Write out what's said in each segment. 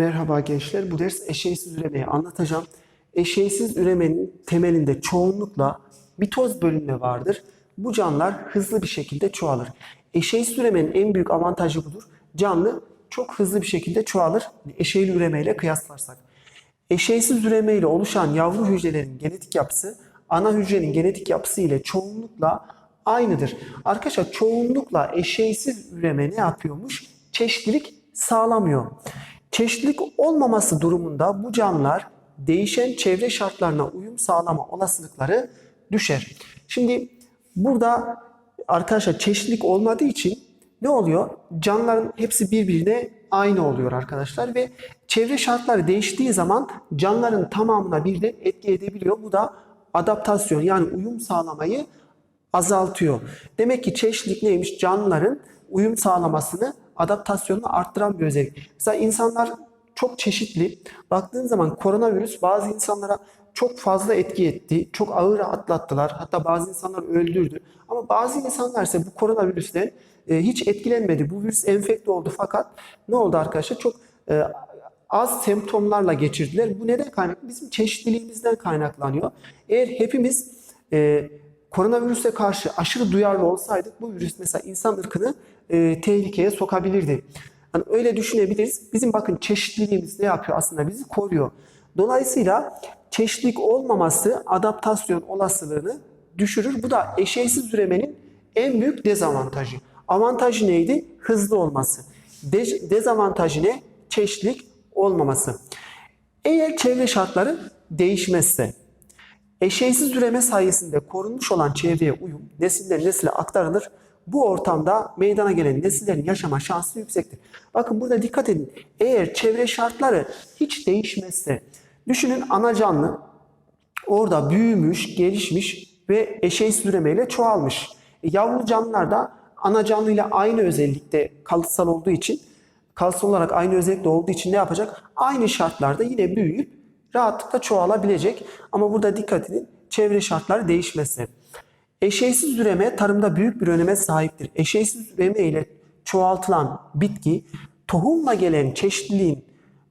Merhaba gençler. Bu ders eşeğsiz üremeyi anlatacağım. Eşeğsiz üremenin temelinde çoğunlukla mitoz bölünme vardır. Bu canlılar hızlı bir şekilde çoğalır. Eşeğsiz üremenin en büyük avantajı budur. Canlı çok hızlı bir şekilde çoğalır. Eşeğli üremeyle kıyaslarsak. Eşeğsiz üreme ile oluşan yavru hücrelerin genetik yapısı ana hücrenin genetik yapısı ile çoğunlukla aynıdır. Arkadaşlar çoğunlukla eşeğsiz üreme ne yapıyormuş? Çeşitlilik sağlamıyor. Çeşitlilik olmaması durumunda bu canlılar değişen çevre şartlarına uyum sağlama olasılıkları düşer. Şimdi burada arkadaşlar çeşitlilik olmadığı için ne oluyor? Canlıların hepsi birbirine aynı oluyor arkadaşlar ve çevre şartları değiştiği zaman canlıların tamamına birden etki edebiliyor. Bu da adaptasyon yani uyum sağlamayı azaltıyor. Demek ki çeşitlilik neymiş? Canlıların uyum sağlamasını, adaptasyonunu arttıran bir özellik. Mesela insanlar çok çeşitli. Baktığın zaman koronavirüs bazı insanlara çok fazla etki etti. Çok ağır atlattılar. Hatta bazı insanlar öldürdü. Ama bazı insanlar ise bu koronavirüsten e, hiç etkilenmedi. Bu virüs enfekte oldu fakat ne oldu arkadaşlar? Çok e, az semptomlarla geçirdiler. Bu neden kaynaklı? Bizim çeşitliliğimizden kaynaklanıyor. Eğer hepimiz e, koronavirüse karşı aşırı duyarlı olsaydık bu virüs mesela insan ırkını e, tehlikeye sokabilirdi. Yani öyle düşünebiliriz. Bizim bakın çeşitliliğimiz ne yapıyor aslında bizi koruyor. Dolayısıyla çeşitlilik olmaması adaptasyon olasılığını düşürür. Bu da eşeğsiz üremenin en büyük dezavantajı. Avantajı neydi? Hızlı olması. De- dezavantajı ne? Çeşitlilik olmaması. Eğer çevre şartları değişmezse, eşeğsiz üreme sayesinde korunmuş olan çevreye uyum nesilden nesile aktarılır. Bu ortamda meydana gelen nesillerin yaşama şansı yüksektir. Bakın burada dikkat edin. Eğer çevre şartları hiç değişmezse, düşünün ana canlı orada büyümüş, gelişmiş ve eşeğsiz üremeyle çoğalmış. E, yavru canlılar da ana canlıyla aynı özellikte kalıtsal olduğu için, kalıtsal olarak aynı özellikte olduğu için ne yapacak? Aynı şartlarda yine büyüyüp rahatlıkla çoğalabilecek. Ama burada dikkat edin, çevre şartları değişmesi. Eşeğsiz üreme tarımda büyük bir öneme sahiptir. Eşeğsiz üreme ile çoğaltılan bitki tohumla gelen çeşitliliğin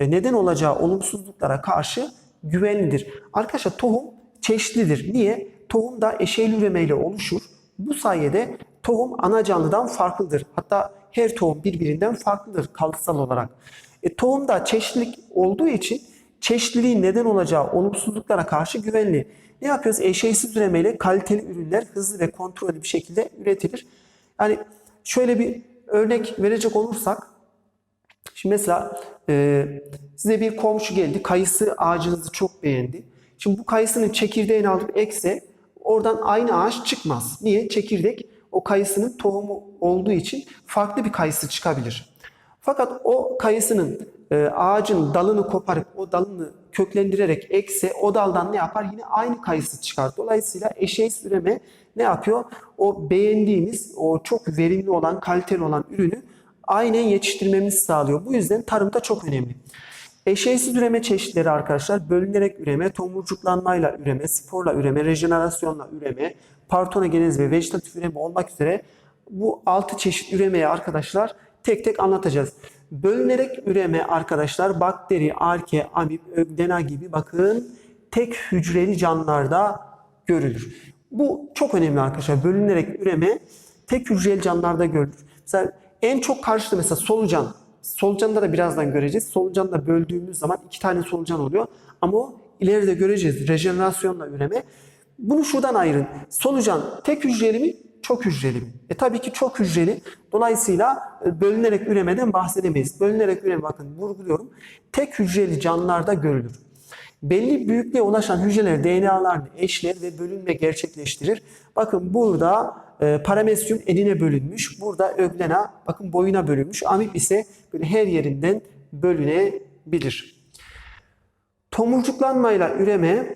e, neden olacağı olumsuzluklara karşı güvenlidir. Arkadaşlar tohum çeşitlidir. Niye? Tohum da eşeğli üremeyle oluşur. Bu sayede tohum ana canlıdan farklıdır. Hatta her tohum birbirinden farklıdır kalıtsal olarak. E, tohumda çeşitlilik olduğu için çeşitliliğin neden olacağı olumsuzluklara karşı güvenli. Ne yapıyoruz? Eşeğsiz üremeyle kaliteli ürünler hızlı ve kontrollü bir şekilde üretilir. Yani şöyle bir örnek verecek olursak Şimdi mesela e, size bir komşu geldi. Kayısı ağacınızı çok beğendi. Şimdi bu kayısının çekirdeğini alıp ekse oradan aynı ağaç çıkmaz. Niye? Çekirdek o kayısının tohumu olduğu için farklı bir kayısı çıkabilir. Fakat o kayısının e, ağacın dalını koparıp o dalını köklendirerek ekse o daldan ne yapar? Yine aynı kayısı çıkar. Dolayısıyla eşeğsiz üreme ne yapıyor? O beğendiğimiz, o çok verimli olan, kaliteli olan ürünü aynen yetiştirmemizi sağlıyor. Bu yüzden tarımda çok önemli. Eşeğsiz üreme çeşitleri arkadaşlar bölünerek üreme, tomurcuklanmayla üreme, sporla üreme, rejenerasyonla üreme, partonogenez ve vejetatif üreme olmak üzere bu 6 çeşit üremeyi arkadaşlar tek tek anlatacağız. Bölünerek üreme arkadaşlar bakteri, arke, amip, öglena gibi bakın tek hücreli canlılarda görülür. Bu çok önemli arkadaşlar. Bölünerek üreme tek hücreli canlılarda görülür. Mesela en çok karşıtı mesela solucan. Solucanı da birazdan göreceğiz. Solucanı da böldüğümüz zaman iki tane solucan oluyor. Ama o ileride göreceğiz. Rejenerasyonla üreme. Bunu şuradan ayırın. Solucan tek hücreli mi? Çok hücreli? E tabii ki çok hücreli. Dolayısıyla e, bölünerek üremeden bahsedemeyiz. Bölünerek üreme bakın vurguluyorum. Tek hücreli canlılarda görülür. Belli büyüklüğe ulaşan hücreler DNA'larını eşler ve bölünme gerçekleştirir. Bakın burada e, paramesyum eline bölünmüş. Burada öglena bakın boyuna bölünmüş. Amip ise böyle her yerinden bölünebilir. Tomurcuklanmayla üreme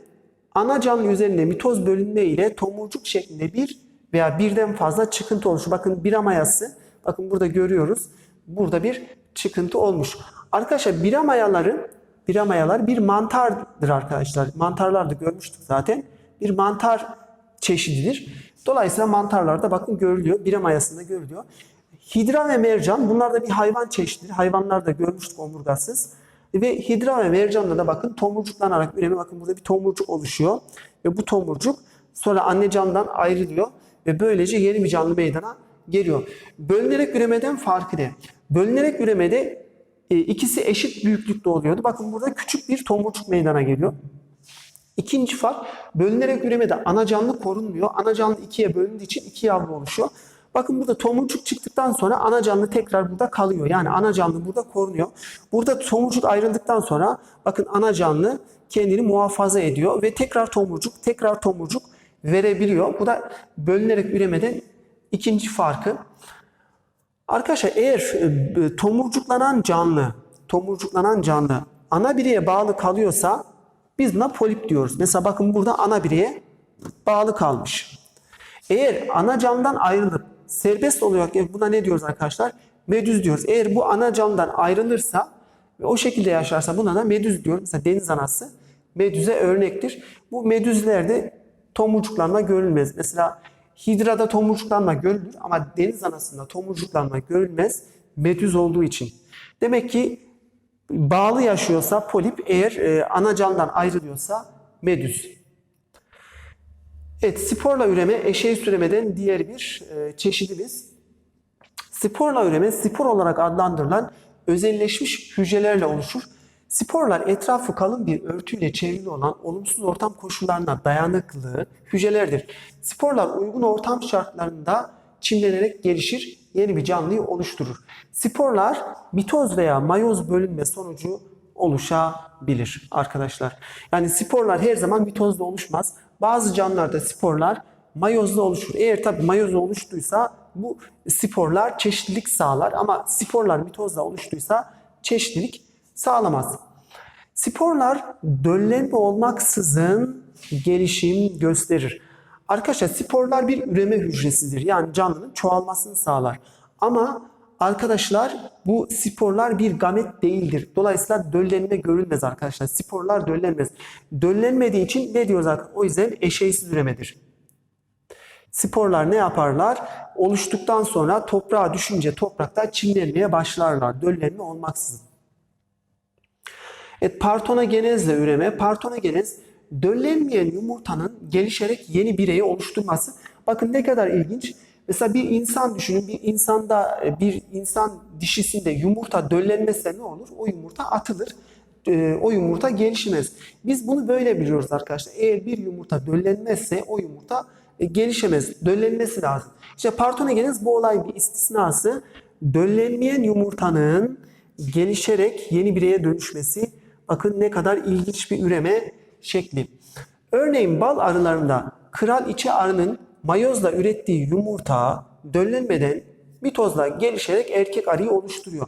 ana canlı üzerinde mitoz bölünme ile tomurcuk şeklinde bir veya birden fazla çıkıntı oluşur. Bakın bira mayası bakın burada görüyoruz. Burada bir çıkıntı olmuş. Arkadaşlar bira mayaları bira mayalar bir mantardır arkadaşlar. Mantarlarda görmüştük zaten. Bir mantar çeşididir. Dolayısıyla mantarlarda bakın görülüyor. Bira mayasında görülüyor. Hidra ve mercan bunlar da bir hayvan çeşididir. Hayvanlarda görmüştük omurgasız. Ve hidra ve mercanla da bakın tomurcuklanarak üreme bakın burada bir tomurcuk oluşuyor. Ve bu tomurcuk sonra anne candan ayrılıyor ve böylece yeni bir canlı meydana geliyor. Bölünerek üremeden farkı ne? Bölünerek üremede e, ikisi eşit büyüklükte oluyordu. Bakın burada küçük bir tomurcuk meydana geliyor. İkinci fark bölünerek üremede ana canlı korunmuyor. Ana canlı ikiye bölündüğü için iki yavru oluşuyor. Bakın burada tomurcuk çıktıktan sonra ana canlı tekrar burada kalıyor. Yani ana canlı burada korunuyor. Burada tomurcuk ayrıldıktan sonra bakın ana canlı kendini muhafaza ediyor ve tekrar tomurcuk tekrar tomurcuk verebiliyor. Bu da bölünerek üremeden ikinci farkı. Arkadaşlar eğer e, tomurcuklanan canlı, tomurcuklanan canlı ana bireye bağlı kalıyorsa biz buna polip diyoruz. Mesela bakın burada ana bireye bağlı kalmış. Eğer ana camdan ayrılıp serbest olarak yani buna ne diyoruz arkadaşlar? Medüz diyoruz. Eğer bu ana camdan ayrılırsa ve o şekilde yaşarsa buna da medüz diyoruz. Mesela deniz anası medüze örnektir. Bu medüzlerde tomurcuklanma görülmez. Mesela hidrada tomurcuklanma görülür ama deniz anasında tomurcuklanma görülmez medüz olduğu için. Demek ki bağlı yaşıyorsa polip eğer e, ana candan ayrılıyorsa medüz. Evet, sporla üreme eşeği üremeden diğer bir e, çeşidimiz. Sporla üreme spor olarak adlandırılan özelleşmiş hücrelerle oluşur. Sporlar etrafı kalın bir örtüyle çevrili olan olumsuz ortam koşullarına dayanıklı hücrelerdir. Sporlar uygun ortam şartlarında çimlenerek gelişir, yeni bir canlıyı oluşturur. Sporlar mitoz veya mayoz bölünme sonucu oluşabilir arkadaşlar. Yani sporlar her zaman mitozda oluşmaz. Bazı canlılarda sporlar mayozla oluşur. Eğer tabi mayozla oluştuysa bu sporlar çeşitlilik sağlar ama sporlar mitozla oluştuysa çeşitlilik sağlamaz. Sporlar döllenme olmaksızın gelişim gösterir. Arkadaşlar sporlar bir üreme hücresidir. Yani canlının çoğalmasını sağlar. Ama arkadaşlar bu sporlar bir gamet değildir. Dolayısıyla döllenme görülmez arkadaşlar. Sporlar döllenmez. Döllenmediği için ne diyoruz arkadaşlar? O yüzden eşeğsiz üremedir. Sporlar ne yaparlar? Oluştuktan sonra toprağa düşünce toprakta çimlenmeye başlarlar. Döllenme olmaksızın. Evet, partonogenezle üreme. Partonogenez döllenmeyen yumurtanın gelişerek yeni bireyi oluşturması. Bakın ne kadar ilginç. Mesela bir insan düşünün. Bir insanda bir insan dişisinde yumurta döllenmezse ne olur? O yumurta atılır. Ee, o yumurta gelişmez. Biz bunu böyle biliyoruz arkadaşlar. Eğer bir yumurta döllenmezse o yumurta e, gelişemez. Döllenmesi lazım. İşte partonogenez bu olay bir istisnası. Döllenmeyen yumurtanın gelişerek yeni bireye dönüşmesi bakın ne kadar ilginç bir üreme şekli. Örneğin bal arılarında kral içi arının mayozla ürettiği yumurta döllenmeden mitozla gelişerek erkek arıyı oluşturuyor.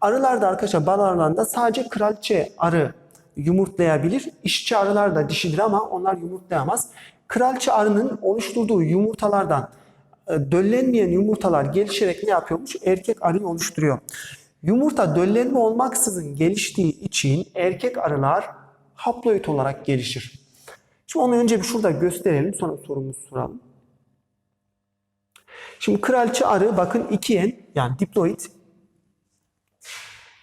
Arılarda arkadaşlar bal arılarında sadece kraliçe arı yumurtlayabilir. İşçi arılar da dişidir ama onlar yumurtlayamaz. Kraliçe arının oluşturduğu yumurtalardan e, döllenmeyen yumurtalar gelişerek ne yapıyormuş? Erkek arıyı oluşturuyor. Yumurta döllenme olmaksızın geliştiği için erkek arılar haploid olarak gelişir. Şimdi onu önce bir şurada gösterelim sonra sorumuzu soralım. Şimdi kraliçe arı bakın iki en yani diploid.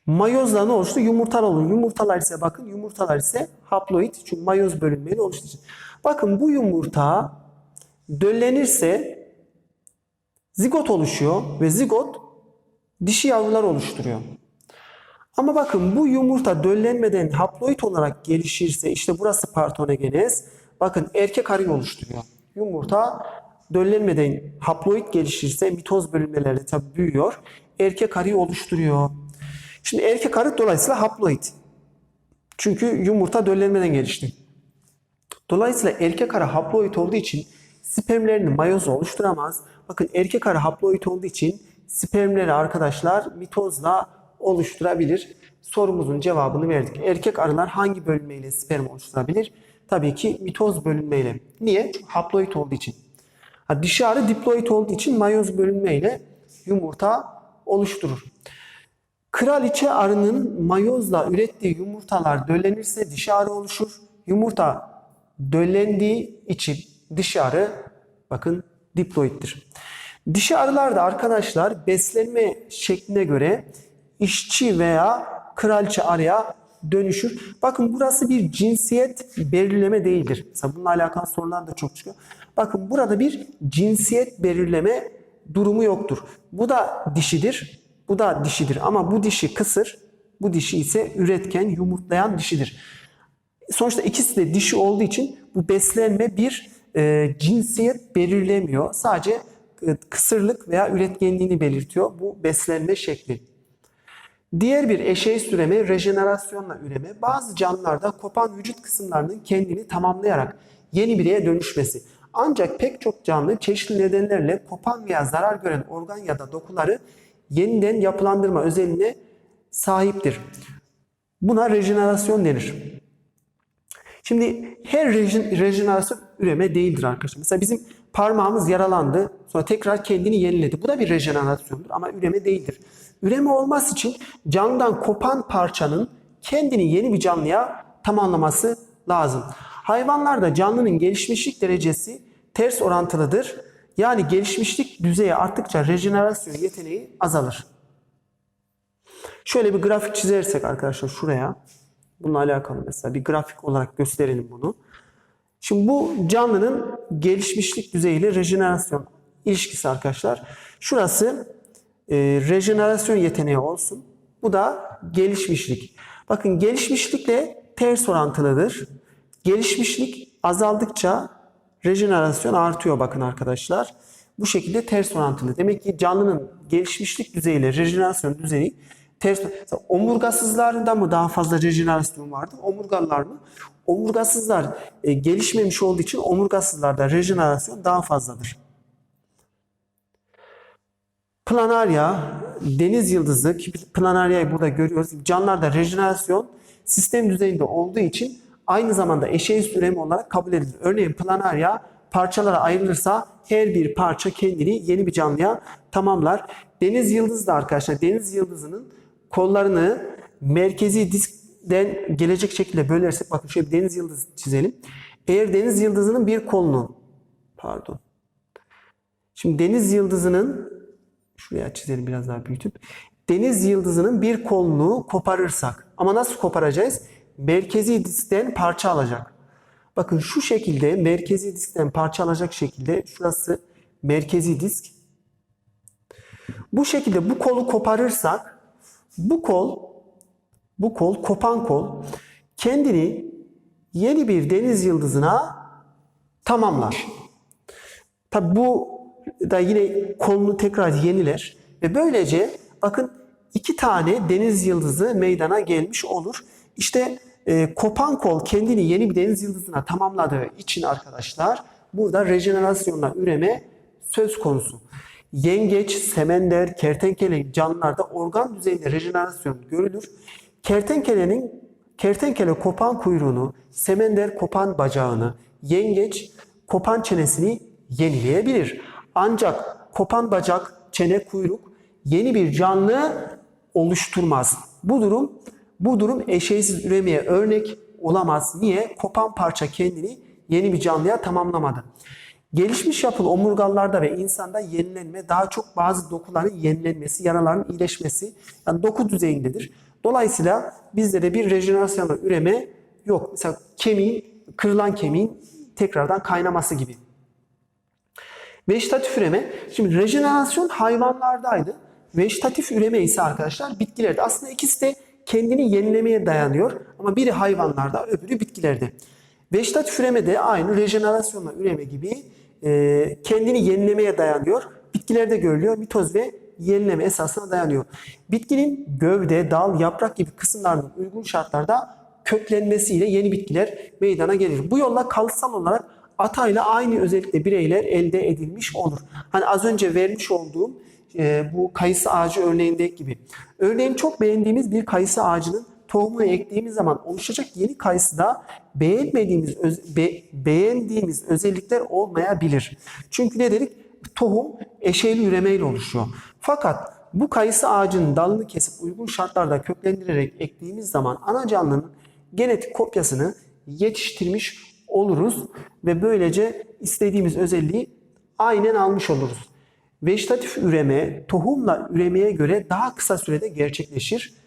Mayozla ne oluştu? Yumurtalar olur. Yumurtalar ise bakın yumurtalar ise haploid. Çünkü mayoz bölünmeyle oluştuğu. Bakın bu yumurta döllenirse zigot oluşuyor ve zigot dişi yavrular oluşturuyor. Ama bakın bu yumurta döllenmeden haploid olarak gelişirse işte burası partonogenez. Bakın erkek arıyı oluşturuyor. Yumurta döllenmeden haploid gelişirse mitoz bölünmelerle tabi büyüyor. Erkek arıyı oluşturuyor. Şimdi erkek arı dolayısıyla haploid. Çünkü yumurta döllenmeden gelişti. Dolayısıyla erkek arı haploid olduğu için spermlerini mayoz oluşturamaz. Bakın erkek arı haploid olduğu için spermleri arkadaşlar mitozla oluşturabilir. Sorumuzun cevabını verdik. Erkek arılar hangi bölünmeyle sperm oluşturabilir? Tabii ki mitoz bölünmeyle. Niye? Çünkü haploid olduğu için. Ha, dişi arı diploid olduğu için mayoz bölünmeyle yumurta oluşturur. Kraliçe arının mayozla ürettiği yumurtalar döllenirse dişi arı oluşur. Yumurta döllendiği için dişi arı bakın diploiddir. Dişi arılar da arkadaşlar beslenme şekline göre işçi veya kraliçe arıya dönüşür. Bakın burası bir cinsiyet belirleme değildir. Mesela bununla alakalı sorular da çok çıkıyor. Bakın burada bir cinsiyet belirleme durumu yoktur. Bu da dişidir. Bu da dişidir. Ama bu dişi kısır. Bu dişi ise üretken, yumurtlayan dişidir. Sonuçta ikisi de dişi olduğu için bu beslenme bir e, cinsiyet belirlemiyor. Sadece kısırlık veya üretkenliğini belirtiyor bu beslenme şekli. Diğer bir eşeğist üreme rejenerasyonla üreme. Bazı canlılarda kopan vücut kısımlarının kendini tamamlayarak yeni bireye dönüşmesi. Ancak pek çok canlı çeşitli nedenlerle kopan veya zarar gören organ ya da dokuları yeniden yapılandırma özelliğine sahiptir. Buna rejenerasyon denir. Şimdi her rejen, rejenerasyon üreme değildir arkadaşlar. Mesela bizim parmağımız yaralandı. Sonra tekrar kendini yeniledi. Bu da bir rejenerasyondur ama üreme değildir. Üreme olması için canlıdan kopan parçanın kendini yeni bir canlıya tamamlaması lazım. Hayvanlarda canlının gelişmişlik derecesi ters orantılıdır. Yani gelişmişlik düzeyi arttıkça rejenerasyon yeteneği azalır. Şöyle bir grafik çizersek arkadaşlar şuraya. Bununla alakalı mesela bir grafik olarak gösterelim bunu. Şimdi bu canlının gelişmişlik düzeyiyle rejenerasyon ilişkisi arkadaşlar. Şurası e, rejenerasyon yeteneği olsun. Bu da gelişmişlik. Bakın gelişmişlikle ters orantılıdır. Gelişmişlik azaldıkça rejenerasyon artıyor bakın arkadaşlar. Bu şekilde ters orantılı. Demek ki canlının gelişmişlik düzeyiyle rejenerasyon düzeyi ters. Omurgasızlarda mı daha fazla rejenerasyon vardır? Omurgalılar mı? Omurgasızlar e, gelişmemiş olduğu için omurgasızlarda rejenerasyon daha fazladır. Planarya, deniz yıldızı ki planaryayı burada görüyoruz. Canlılarda rejenerasyon sistem düzeyinde olduğu için aynı zamanda eşeğist üreme olarak kabul edilir. Örneğin planarya parçalara ayrılırsa her bir parça kendini yeni bir canlıya tamamlar. Deniz yıldızı da arkadaşlar deniz yıldızının kollarını merkezi diskten gelecek şekilde bölersek bakın şöyle bir deniz yıldızı çizelim. Eğer deniz yıldızının bir kolunu pardon. Şimdi deniz yıldızının şuraya çizelim biraz daha büyütüp deniz yıldızının bir kolunu koparırsak ama nasıl koparacağız? Merkezi diskten parça alacak. Bakın şu şekilde merkezi diskten parça alacak şekilde şurası merkezi disk. Bu şekilde bu kolu koparırsak bu kol bu kol kopan kol kendini yeni bir deniz yıldızına tamamlar. Tabi bu da yine kolunu tekrar yeniler ve böylece bakın iki tane deniz yıldızı meydana gelmiş olur. İşte e, kopan kol kendini yeni bir deniz yıldızına tamamladığı için arkadaşlar burada rejenerasyonla üreme söz konusu. Yengeç, semender, kertenkele canlılarda organ düzeyinde rejenerasyon görülür. Kertenkelenin kertenkele kopan kuyruğunu, semender kopan bacağını, yengeç kopan çenesini yenileyebilir. Ancak kopan bacak, çene, kuyruk yeni bir canlı oluşturmaz. Bu durum bu durum eşeğsiz üremeye örnek olamaz. Niye? Kopan parça kendini yeni bir canlıya tamamlamadı. Gelişmiş yapılı omurgalılarda ve insanda yenilenme daha çok bazı dokuların yenilenmesi, yaraların iyileşmesi yani doku düzeyindedir. Dolayısıyla bizde de bir rejenerasyonla üreme yok. Mesela kemiğin, kırılan kemiğin tekrardan kaynaması gibi. Vejetatif üreme, şimdi rejenerasyon hayvanlardaydı. Vejetatif üreme ise arkadaşlar bitkilerde. Aslında ikisi de kendini yenilemeye dayanıyor ama biri hayvanlarda öbürü bitkilerde. Vejetatif üreme de aynı rejenerasyonla üreme gibi e, kendini yenilemeye dayanıyor. Bitkilerde görülüyor. Mitoz ve yenileme esasına dayanıyor. Bitkinin gövde, dal, yaprak gibi kısımlarının uygun şartlarda köklenmesiyle yeni bitkiler meydana gelir. Bu yolla kalıtsal olarak atayla aynı özellikle bireyler elde edilmiş olur. Hani az önce vermiş olduğum e, bu kayısı ağacı örneğindeki gibi. Örneğin çok beğendiğimiz bir kayısı ağacının tohumunu ektiğimiz zaman oluşacak yeni kayısıda beğenmediğimiz, öz, be, beğendiğimiz özellikler olmayabilir. Çünkü ne dedik? Tohum eşeğli üremeyle oluşuyor. Fakat bu kayısı ağacının dalını kesip uygun şartlarda köklendirerek ektiğimiz zaman ana canlının genetik kopyasını yetiştirmiş oluruz ve böylece istediğimiz özelliği aynen almış oluruz. Vejetatif üreme tohumla üremeye göre daha kısa sürede gerçekleşir.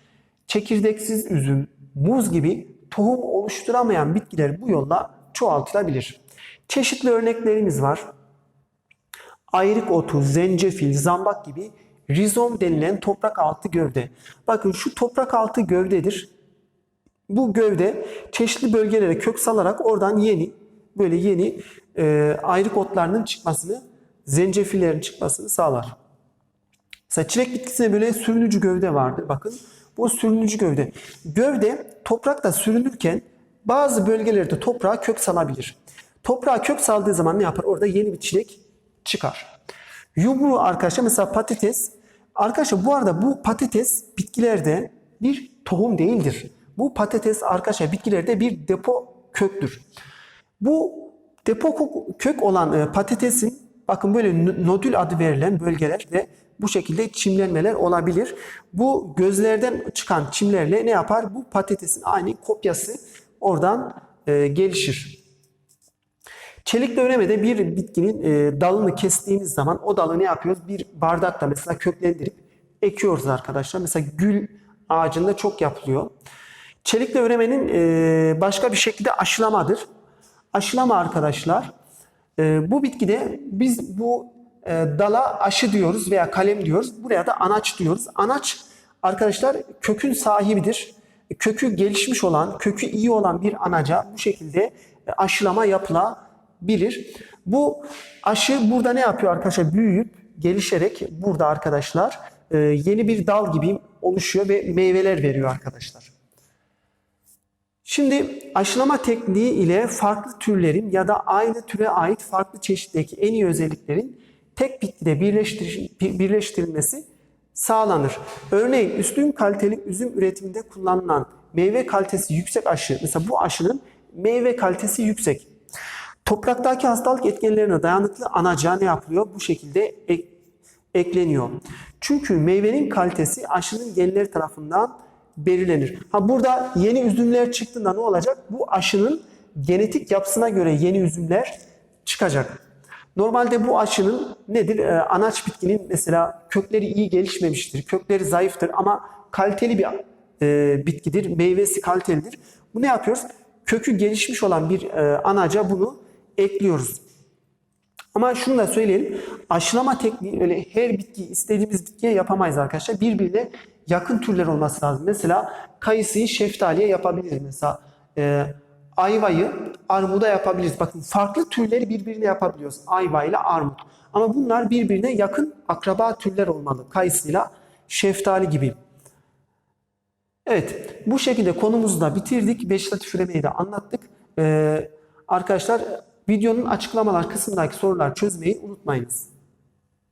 Çekirdeksiz üzüm, muz gibi tohum oluşturamayan bitkiler bu yolla çoğaltılabilir. Çeşitli örneklerimiz var. Ayrık otu, zencefil, zambak gibi rizom denilen toprak altı gövde. Bakın şu toprak altı gövdedir. Bu gövde çeşitli bölgelere kök salarak oradan yeni böyle yeni e, ayrık otlarının çıkmasını, zencefillerin çıkmasını sağlar. Mesela çilek bitkisinde böyle sürünücü gövde vardır. Bakın bu sürünücü gövde. Gövde toprakta sürünürken bazı bölgelerde toprağa kök salabilir. Toprağa kök saldığı zaman ne yapar? Orada yeni bir çilek çıkar. Yumru arkadaşlar mesela patates. Arkadaşlar bu arada bu patates bitkilerde bir tohum değildir. Bu patates arkadaşlar bitkilerde bir depo köktür. Bu depo kök olan e, patatesin bakın böyle nodül adı verilen bölgelerde bu şekilde çimlenmeler olabilir. Bu gözlerden çıkan çimlerle ne yapar? Bu patatesin aynı kopyası oradan e, gelişir. Çelik dövremede bir bitkinin e, dalını kestiğimiz zaman o dalı ne yapıyoruz? Bir bardakla mesela köklendirip ekiyoruz arkadaşlar. Mesela gül ağacında çok yapılıyor. Çelik dövremenin e, başka bir şekilde aşılamadır. Aşılama arkadaşlar. E, bu bitkide biz bu e, dala aşı diyoruz veya kalem diyoruz. Buraya da anaç diyoruz. Anaç arkadaşlar kökün sahibidir. Kökü gelişmiş olan, kökü iyi olan bir anaca bu şekilde e, aşılama yapılabilir. Bu aşı burada ne yapıyor arkadaşlar? Büyüyüp gelişerek burada arkadaşlar e, yeni bir dal gibi oluşuyor ve meyveler veriyor arkadaşlar. Şimdi aşılama tekniği ile farklı türlerin ya da aynı türe ait farklı çeşitteki en iyi özelliklerin tek bitkide birleştir- birleştirilmesi sağlanır. Örneğin üstün kaliteli üzüm üretiminde kullanılan meyve kalitesi yüksek aşı, mesela bu aşının meyve kalitesi yüksek. Topraktaki hastalık etkenlerine dayanıklı anaca ne yapılıyor? Bu şekilde ek- ekleniyor. Çünkü meyvenin kalitesi aşının genleri tarafından belirlenir. Ha burada yeni üzümler çıktığında ne olacak? Bu aşının genetik yapısına göre yeni üzümler çıkacak. Normalde bu aşının nedir? Ee, anaç bitkinin mesela kökleri iyi gelişmemiştir, kökleri zayıftır ama kaliteli bir e, bitkidir, meyvesi kalitelidir. Bu ne yapıyoruz? Kökü gelişmiş olan bir e, anaca bunu ekliyoruz. Ama şunu da söyleyelim. Aşılama tekniği öyle her bitki istediğimiz bitkiye yapamayız arkadaşlar. Birbirine yakın türler olması lazım. Mesela kayısıyı şeftaliye yapabiliriz. Mesela e, ayvayı armuda yapabiliriz. Bakın farklı türleri birbirine yapabiliyoruz. Ayva ile armut. Ama bunlar birbirine yakın akraba türler olmalı. Kayısıyla şeftali gibi. Evet, bu şekilde konumuzu da bitirdik. Vegetatif üremeyi de anlattık. Ee, arkadaşlar videonun açıklamalar kısmındaki sorular çözmeyi unutmayınız.